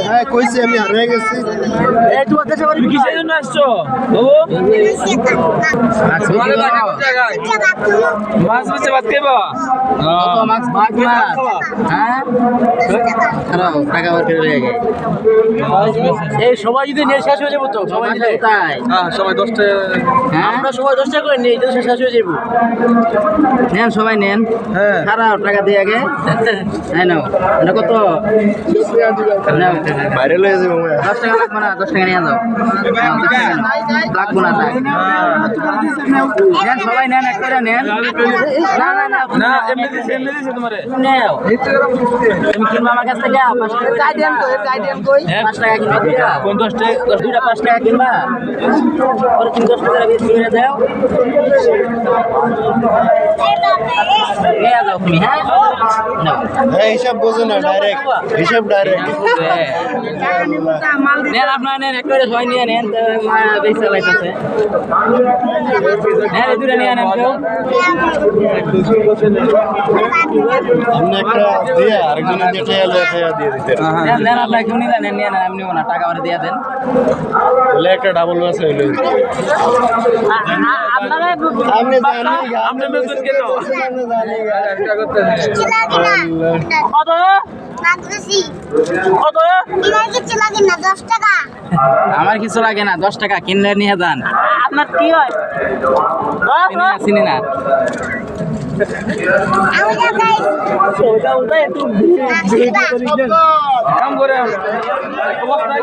হ্যাঁ কইছি আমি হারিয়ে গেছি কিসের জন্য আসছো বাবু। মাছ বেচে ভাত খাইবা মাছ ভাত মাছ। হ্যাঁ টাকা বার করে লেগে এই সবাই যদি নিয়ে শেষ হয়ে যাব তো সবাই তাই হ্যাঁ সবাই দশটা আমরা সবাই দশটা করে নিই যদি শেষ হয়ে যাব। নেন সবাই নেন। হ্যাঁ। খারাপ টাকা দিয়ে আগে। হ্যাঁ নাও এটা কত? বাইরে লয়ে যাব দশ টাকা লাগবে না দশ টাকা নিয়ে যাও। নাও। লাগবো না তাই নেন সবাই নেন এক নেন। না না না। না এমনি দিছে এমনি দিছে তোমারে। নেও। তুমি কিনবা আমার কাছ থেকে দেন কই চাই দেন কই পাঁচ টাকা কিনবা। দুইটা। কোন দশটা দশ দুইটা পাঁচ টাকা কিনবা। ওর তুমি দশ টাকা বেশি করে দাও। নিয়ে যাও তুমি হ্যাঁ? নাও হ্যাঁ হিসাব বোঝো না ডাইরেক্ট হিসাব ডাইরেক্ট নেন আপনার নেন এক করে ছয় নিয়ে নেন তো চালাইতেছে। নেন দুটো নিয়ে নেন কেউ। আপনি একটা দিয়ে আরেকজনের দিয়ে ঠেয়া দিয়ে দিতে। নেন নেন আপনার নিলেন নেন নিয়ে নেন আমি নিব না টাকা করে দিয়ে দেন। বলে একটা ডাবল মাছ হইল। আপনারা আপনি জানি আপনি বেচবেন কেন? এটা করতে কত? দশ টাকা আমার কিছু লাগে না দশ টাকা কিনলে নিয়ে যান। আপনার কি হয়? চিনি না চিনি না। কাম করে অবস্থা